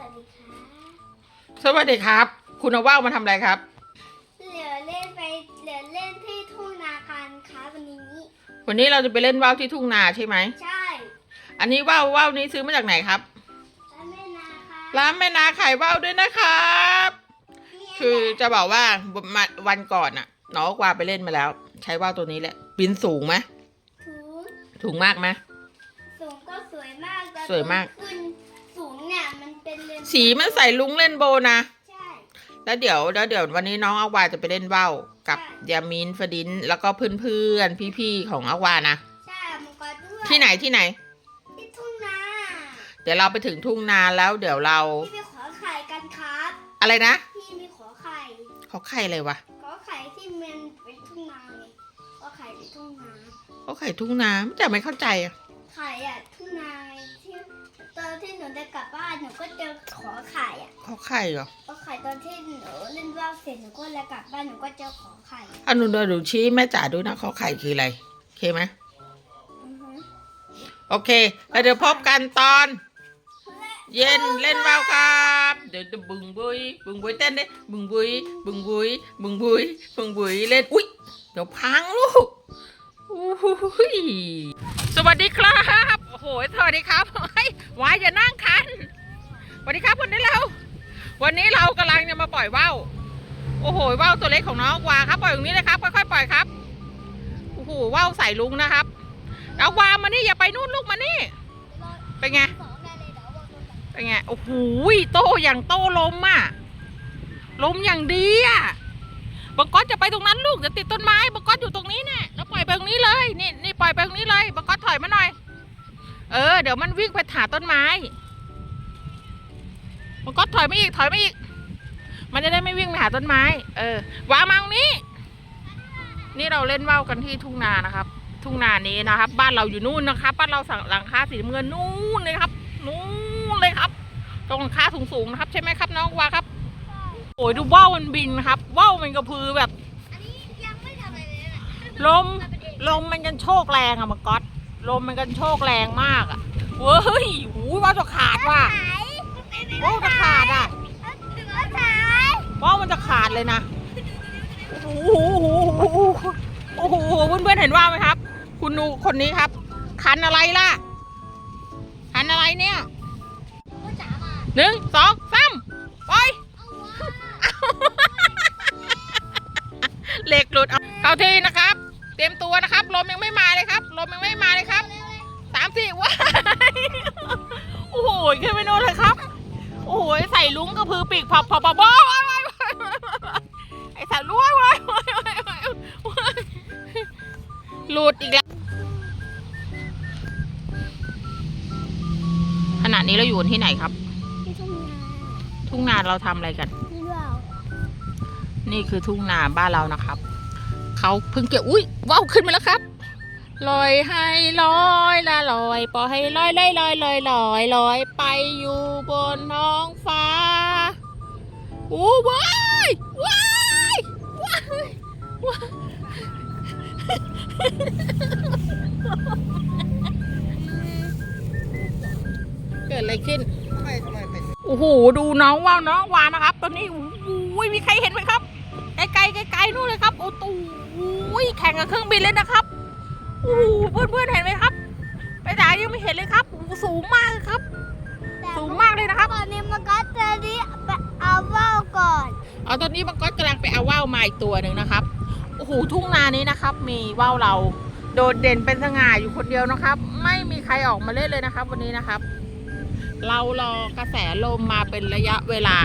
วัสดีค่ะสวัสดีครับ คุณเอาว่าวมาทำอะไรครับ เหลือเล่นไปเหลือเล่นที่ทุ่งนากันค่ะวันนี้ วันนี้เราจะไปเล่นว่าวที่ทุ่งนาใช่ไหม ใช่อันนี้ว่าวว่าวนี้ซื้อมาจากไหนครับร้านแม่นาค่ะร้านแม่นาขายว่าวด้วยนะครับนี่คือจะบอกว่าวันก่อนน่ะน้องกวาไปเล่นมาแล้ว ใช้ว่าวตัวนี้แหละบินสูงไหมถูสูงมากไหม สูงก็สวยมากแต่สวยมาก ขึ้นสูง เนี่ยมันเป็นเลนสีมันใส่ลุงเล่นโบว์นะ ใช่ แล้วเดี๋ยวแล้วเดี๋ยววันนี้น้องอาวาจะไปเล่นว่าวกับใช่ ยามินฟดิน แล้วก็เพื่อนๆพี่ๆของอาวานะ ใช่มังกรด้วยที่ไหนที่ไหน ที่ทุ่งนาเดี๋ยวเราไปถึงทุ่งนาแล้วเดี๋ยวเราพี่ไปขอไข่กันครับ อะไรนะพี่มีขอไข่ เขาไข่อะไรวะขอไข่ที่มันเป็นทุ่งนาไงขอไข่เป็นทุ่งนา เขาไข่ทุ่งนาแต่ไม่เข้าใจอะไข่อะทุ่งนาไงที่ต อนที่หนูจะกลับบ้านหนูก็เจอขอไข่อะเขาไข่เหรอขอไข่ตอนที่หนูเล่นว่าวเสร็จหนูก็เลยกลับบ้านหนูก็เจอขอไข่อันนู้นดูชี้แม่จ๋าดูนะเขาไข่คืออะไรโอเคไหมอือฮึโอเค แล้วเดี๋ยวพบกันตอน เย็นเล่นว่าวครับ เดี๋ยวจะบึงบุยบึงบุยเต้นดิบึงบุยบึงบุยบึงบุยบึงบุยเล่นอุ้ยเดี๋ยวพังลูกอู้หูยสวัสดีครับ โอ้โหสวัสดีครับเฮ้วายอย่านั่งคันสวัสดีครับวันนี้เรา วันนี้เรากำลังจะมาปล่อยว่าวโอ้โหว่าวตัวเล็กของน้องวาครับปล่อยตรงนี้เลยครับค่อยๆปล่อยครับโอ้โหว่าวใส่ลุงนะครับเอาวามานี่อย่าไปนู่นลูกมานี่เป็นไงเป็นไงโอ้โหโตอย่างโตลมอะลมอย่างดีอะบังกอตจะไปตรงนั้นลูกจะติดต้นไม้บังกอตอยู่ตรงนี้เนี่ยแล้วปล่อยไปตรงนี้เลยนี่นี่ปล่อยไปตรงนี้เลยบังกอตถอยมาหน่อย เออ เดี๋ยวมันวิ่งไปหาต้นไม้บังกอตถอยมาอีก ถอยมาอีก มันจะได้ไม่วิ่งไปหาต้นไม้ เออวางมาตรงนี้ นี่เราเล่นว่าวกันที่ทุ่งนานะครับ ทุ่งนานี้นะครับ บ้านเราอยู่นู่นนะครับ บ้านเราสั่งหลังคาสีน้ำเงินนู่นเลยครับ นู่นเลยครับ ตรงหลังคาสูงๆนะครับ ใช่ไหมครับน้องวาครับ โอ้ยดูว่าวมันบินครับ ว่าวมันกระพือแบบอันนี้ยังไม่ทำอะไรเลยนะลมลมมันกันโชกแรงอะมังก๊อต ลมมันกันโชกแรงมากอะเว้ยหูยว่าวจะขาดว่ะหายว่าวจะขาดอะถึงแล้วหายว่าวมันจะขาดเลยนะโอ้โหโอ้โหโอ้โหเพื่อนๆเห็นว่าวไหมครับ คุณดูคนนี้ครับ คันอะไรล่ะ คันอะไรเนี่ยพ่อจ๋ามาหนึ่งสองสามไปเอาวะเหล็กหลุดเอาเข้าที่นะครับ เตรียมตัวนะครับ ลมยังไม่มาเลยครับ ลมยังไม่มาเลยครับสามสี่ว้ายโอ้โหขึ้นไปโน่นเลยครับ โอ้โหใส่ลุงกระพือปีกพับพับพับไอ้สายลุงว้ายว้ายวายหลุดอีกแล้วขณะนี้เราอยู่ที่ไหนครับทุ่งนาทุ่งนาเราทำอะไรกัน นี่คือทุ่งนาบ้านเรานะครับ เขาเพิ่งเกี่ยวอุ้ยว้าวขึ้นมาแล้วครับลอยให้ลอยละลอยปล่อยให้ลอยลอยลอยลอยลอยลอยไปอยู่บนท้องฟ้าอู้ว้ายว้ายว้ายว้ายเกิดอะไรขึ้นโอ้โหดูน้องว่าวน้องวานะครับ ตอนนี้โอ้โหมีใครเห็นไหมครับ ไกลๆไกลๆนู่นเลยครับโอ้ตูยแข่งกับเครื่องบินเลยนะครับโอ้โหเพื่อนๆเห็นไหมครับ ไปไหนยังไม่เห็นเลยครับโอ้โหสูงมากเลยครับ สูงมากเลยนะครับตอนนี้มันก็จะรีบเอาว่าวก่อนเอาตอนนี้มังกรกำลังไปเอาว่าวมาอีกตัวหนึ่งนะครับโอ้โหทุ่งนานี้นะครับ มีว่าวเราโดดเด่นเป็นสง่าอยู่คนเดียวนะครับ ไม่มีใครออกมาเล่นเลยนะครับ วันนี้นะครับ เรารอกระแสลมมาเป็นระยะเวลา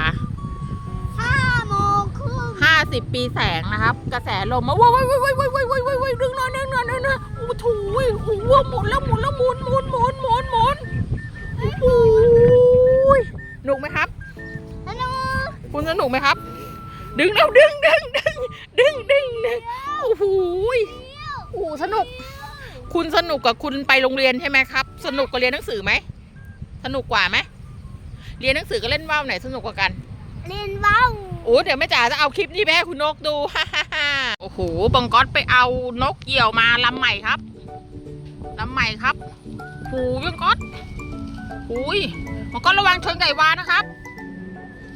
50 ปีแสงนะครับ กระแสลมมาว้าวว้าวว้าวว้าวว้าวว้าวว้าวดึงนอนดึงนอนดึงนอนโอ้โยโอ้โหมุนแล้วหมุนแล้วหมุนหมุนหมุนหมุนหมุนโอ้ยหนุกไหมครับสนุกคุณสนุกไหมครับ ดึงแล้วดึงดึงดึงดึงดึงดึงโอ้โหโอ้โหสนุก คุณสนุกกับคุณไปโรงเรียนใช่ไหมครับ สนุกกับเรียนหนังสือไหมสนุกกว่าไหมเรียนหนังสือกับเล่นว่าวไหนสนุกกว่ากัน เล่นว่าว โอ้เดี๋ยวแม่จ๋าจะเอาคลิปนี้ไปให้คุณนกดูฮ่าฮ่าฮ่าโอ้โหบังก๊อตไปเอานกเหยี่ยวมาลำใหม่ครับลำใหม่ครับหูบังก๊อตหุยบังก๊อตระวังชนไก่วานะครับ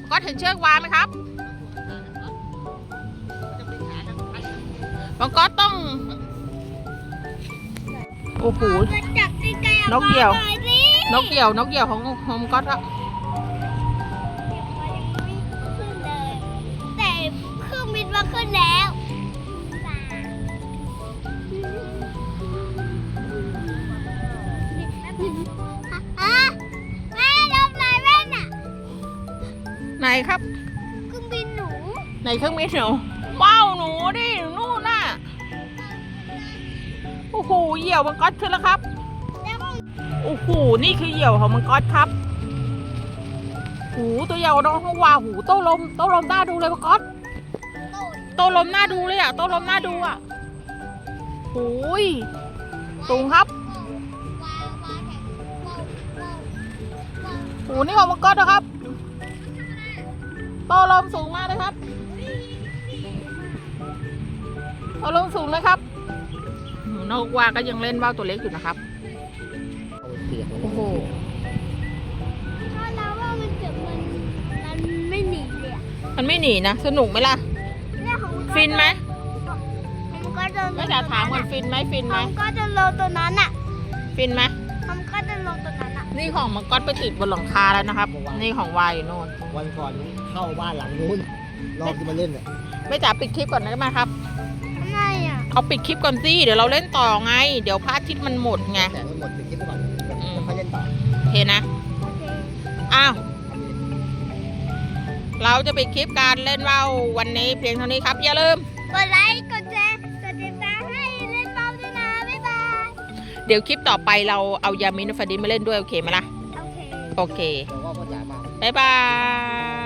ก็เห็นเชือกวางไหมครับบางก็ต้องโอ้โหมาจับใกล้ๆนกเหยี่ยวอามาหน่อสินกเหยี่ยวนกเหยี่ยวของของมังก็ครับ รื่องบินมาขึ้นแล้วอะแม่ลมไหนแม่น่ะไหนครับ เครื่องบินหนูไหนเครื่องบินหนูว้าวหนูดินู่นน่ะโอ้โหเหยี่ยวมังกรขึ้นแล้วครับแล้วก็โอ้โหนี่คือเหยี่ยวของมังกรครับหูตัวเหยี่ยวน้องฮวาหูโต้ลมโต้ลมน่าดูเลยมังกร โตดโต้ลมน่าดูเลยอะโต้ลมน่าดูอะหูยสูงครับวาววาแถววาววาววาวหูนี่ของมังกรนะครับ โต้ลมสูงมากเลยครับโต้ลมสูงเลยครับหูนกวาก็ยังเล่นว่าวตัวเล็กอยู่นะครับโอ้โหถ้าเราว่ามันเกิดมันมันไม่หนีเลยอะมันไม่หนีนะ สนุกไหมล่ะเนี่ยของก็ ฟินไหมมันก็จะไม่จ๋าถามก่อนฟินไหมฟินไหมมันก็จะลงตัวนั้นอะ ฟินไหมมันก็จะลงตัวนั้นอะ นี่ของมังกรไปติดบนหลังคาแล้วนะครับ นี่ของวายอยู่โน่นวันก่อนเข้าบ้านหลังนู้นรอบที่มาเล่นเนี่ยไม่จ๋าปิดคลิปก่อนได้ไหมครับทำไมอะเอาปิดคลิปก่อนสิเดี๋ยวเราเล่นต่อไง เดี๋ยวพระอาทิตย์มันหมดไงแต่ไม่หมดไปคิดไปก่อนอืมแล้วค่อยเล่นต่อโอเคนะโอเคอ้าว เราจะปิดคลิปการเล่นว่าววันนี้เพียงเท่านี้ครับ อย่าลืม กดไลค์กดแชร์กดติดตามให้เล่นเบาด้วยนะ บ๊ายบาย เดี๋ยวคลิปต่อไปเราเอายามินฟาดินมาเล่นด้วย โอเคไหมล่ะ โอเค โอเค แต่ว่าพ่อจ๋ามา บ๊ายบาย